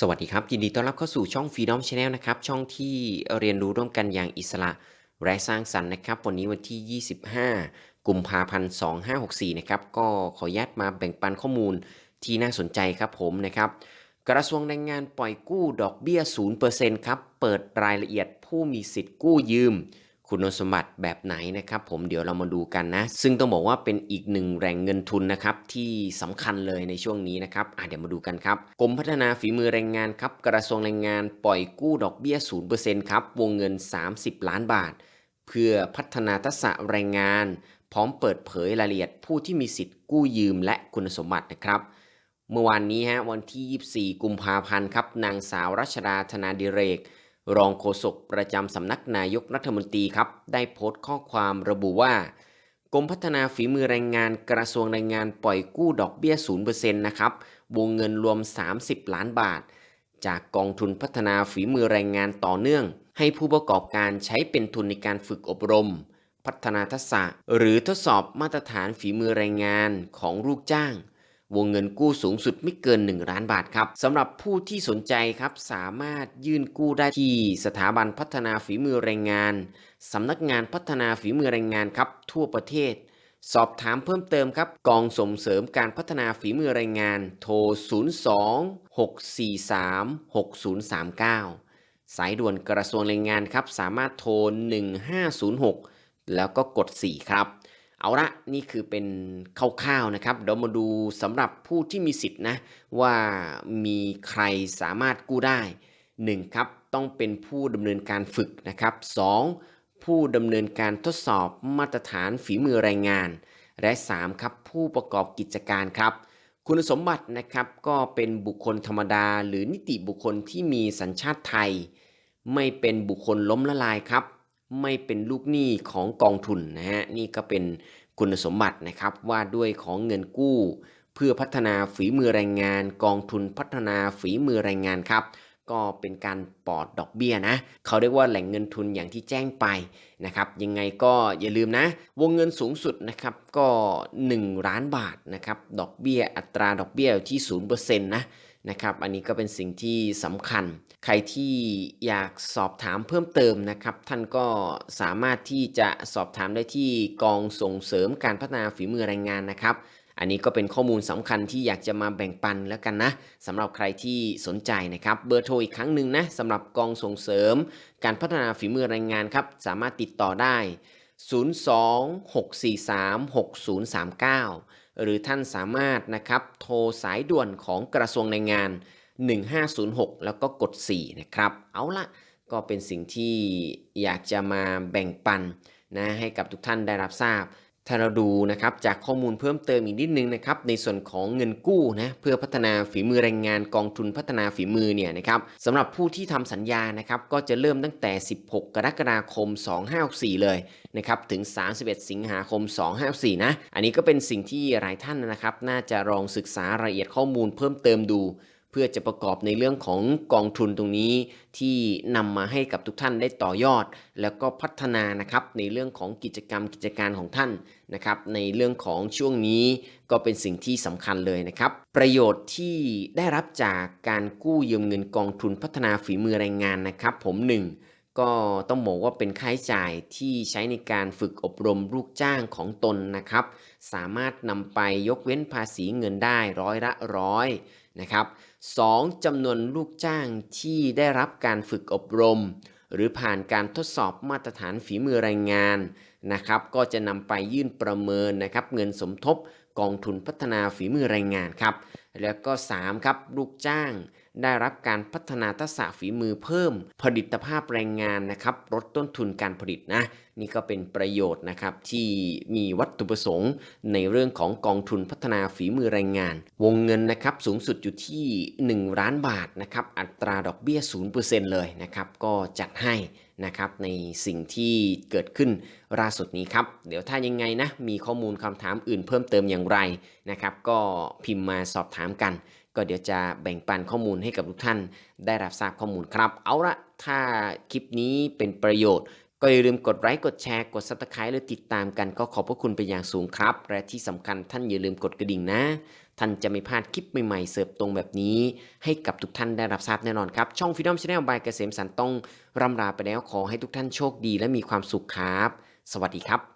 สวัสดีครับ ยินดีต้อนรับเข้าสู่ช่อง Freedom Channel นะครับ ช่องที่เรียนรู้ร่วมกันอย่างอิสระ และสร้างสรรค์นะครับ วันนี้วันที่ 25 กุมภาพันธ์ 2564 นะครับ ก็ขออนุญาตมาแบ่งปันข้อมูลที่น่าสนใจครับผมนะครับ กระทรวงแรงงานปล่อยกู้ดอกเบี้ย 0%ครับ เปิดรายละเอียดผู้มีสิทธิ์กู้ยืม คุณสมบัติแบบไหนนะครับ ผมเดี๋ยวเรามาดูกันนะ ซึ่งต้องบอกว่าเป็นอีกหนึ่งแหล่งเงินทุนนะครับที่สำคัญเลยในช่วงนี้นะครับเดี๋ยวมาดูกันครับกรมพัฒนาฝีมือแรงงานครับกระทรวงแรงงานปล่อยกู้ดอกเบี้ย0%ครับวงเงิน 30 ล้านบาท เพื่อพัฒนาทักษะแรงงาน พร้อมเปิดเผยรายละเอียดผู้ที่มีสิทธิ์กู้ยืมและคุณสมบัตินะครับ เมื่อวานนี้ฮะวันที่ 24 กุมภาพันธ์ครับนางสาวรัชดาธนาดิเรก รองโฆษกประจำสำนักนายกรัฐมนตรีครับ ได้โพสต์ข้อความระบุว่ากรมพัฒนาฝีมือแรงงานกระทรวงแรงงานปล่อยกู้ดอกเบี้ย 0%นะครับ วงเงินรวม 30 ล้านบาท จากกองทุนพัฒนาฝีมือแรงงานต่อเนื่อง ให้ผู้ประกอบการใช้เป็นทุนในการฝึกอบรม พัฒนาทักษะ หรือทดสอบมาตรฐานฝีมือแรงงานของลูกจ้าง วงเงินกู้สูงสุดไม่เกิน 1 ล้านบาทครับสำหรับผู้ที่สนใจครับสามารถยื่นกู้ได้ที่สถาบันพัฒนาฝีมือแรงงานสำนักงานพัฒนาฝีมือแรงงานครับทั่วประเทศ สอบถามเพิ่มเติมครับ กองส่งเสริมการพัฒนาฝีมือแรงงาน โทร 02 643 6039 สายด่วนกระทรวงแรงงานครับ สามารถโทร 1506 แล้วก็กด 4 ครับ เอาละนี่คือเป็นคร่าวๆนะครับเดี๋ยวมาดูสำหรับผู้ที่มีสิทธินะว่ามีใครสามารถกู้ได้ 1. ครับต้องเป็นผู้ดำเนินการฝึกนะครับ 2. ผู้ดำเนินการทดสอบมาตรฐานฝีมือแรงงาน และ 3. ครับผู้ประกอบกิจการครับ คุณสมบัตินะครับก็เป็นบุคคลธรรมดา หรือนิติบุคคลที่มีสัญชาติไทย ไม่เป็นบุคคลล้มละลายครับ ไม่เป็นลูกหนี้ของกองทุนนะฮะนี่ก็เป็นคุณสมบัตินะครับว่าด้วยของเงินกู้ เพื่อพัฒนาฝีมือแรงงาน กองทุนพัฒนาฝีมือแรงงานครับก็เป็นการปลอดดอกเบี้ยนะ เขาเรียกว่าแหล่งเงินทุนอย่างที่แจ้งไปนะครับ ยังไงก็อย่าลืมนะ วงเงินสูงสุดนะครับก็ 1 ล้านบาทนะครับ ดอกเบี้ยอัตราดอกเบี้ยอยู่ที่0%นะนะครับ อันนี้ก็เป็นสิ่งที่สำคัญ ใครที่อยากสอบถามเพิ่มเติมนะครับ ท่านก็สามารถที่จะสอบถามได้ที่กองส่งเสริมการพัฒนาฝีมือแรงงานนะครับ อันนี้ก็เป็นข้อมูลสำคัญที่อยากจะมาแบ่งปันแล้วกันนะสำหรับใครที่สนใจนะครับ เบอร์โทรอีกครั้งหนึ่งนะสำหรับกองส่งเสริม การพัฒนาฝีมือแรงงานครับ สามารถติดต่อได้ 026436039 หรือท่านสามารถนะครับโทรสายด่วนของกระทรวงแรงงาน 1506 แล้วก็กด 4 นะครับ เอาละก็เป็นสิ่งที่อยากจะมาแบ่งปันนะให้กับทุกท่านได้รับทราบ ถ้าเราดูนะครับจากข้อมูลเพิ่มเติมอีกนิดนึงนะครับในส่วนของเงินกู้นะเพื่อพัฒนาฝีมือแรงงานกองทุนพัฒนาฝีมือเนี่ยนะครับสำหรับผู้ที่ทำสัญญานะครับก็จะเริ่มตั้งแต่ 16 กรกฎาคม 2564 เลยนะครับถึง 31 สิงหาคม 2564 นะ อันนี้ก็เป็นสิ่งที่หลายท่านนะครับ น่าจะลองศึกษารายละเอียดข้อมูลเพิ่มเติมดู พื่อจะประกอบในเรื่องของกองทุนตรงนี้ที่นำมาให้กับทุกท่านได้ต่อยอด แล้วก็พัฒนานะครับในเรื่องของกิจกรรมกิจการของท่านนะครับในเรื่องของช่วงนี้ก็เป็นสิ่งที่สำคัญเลยนะครับ ประโยชน์ที่ได้รับจากการกู้ยืมเงินกองทุนพัฒนาฝีมือแรงงานนะครับ ผมหนึ่ง ก็ต้องบอกว่าเป็นค่าใช้จ่ายที่ใช้ในการฝึกอบรมลูกจ้างของตนนะครับ สามารถนำไปยกเว้นภาษีเงินได้ร้อยละร้อยนะครับ 2. จำนวนลูกจ้างที่ได้รับการฝึกอบรม หรือผ่านการทดสอบมาตรฐานฝีมือแรงงานนะครับ ก็จะนำไปยื่นประเมินนะครับเงินสมทบกองทุนพัฒนาฝีมือแรงงานครับ แล้วก็ 3. ครับลูกจ้าง ได้รับการพัฒนาทักษะฝีมือเพิ่ม ผลิตภาพแรงงานนะครับลดต้นทุนการผลิตนะนี่ก็เป็นประโยชน์นะครับที่มีวัตถุประสงค์ ในเรื่องของกองทุนพัฒนาฝีมือแรงงาน วงเงินนะครับสูงสุดอยู่ที่ 1 ล้านบาทนะครับอัตราดอกเบี้ย 0%เลยนะครับก็จัดให้นะครับในสิ่งที่เกิดขึ้นล่าสุดนี้ครับ เดี๋ยวถ้ายังไงนะมีข้อมูลคำถามอื่นเพิ่มเติมอย่างไรนะครับก็พิมพ์มาสอบถามกัน ก็เดี๋ยวจะแบ่งปันข้อมูลให้กับทุกท่านได้รับทราบข้อมูลครับ เอาละถ้าคลิปนี้เป็นประโยชน์ก็อย่าลืมกดไลค์กดแชร์กด subscribe หรือติดตามกันก็ขอบพระคุณเป็นอย่างสูงครับ และที่สำคัญท่านอย่าลืมกดกระดิ่งนะ ท่านจะไม่พลาดคลิปใหม่ๆ เสิร์ฟตรงแบบนี้ ให้กับทุกท่านได้รับทราบแน่นอนครับ ช่อง Freedom Channel by เกษมสันต้องรำลาไปแล้วขอให้ทุกท่านโชคดีและมีความสุขครับ สวัสดีครับ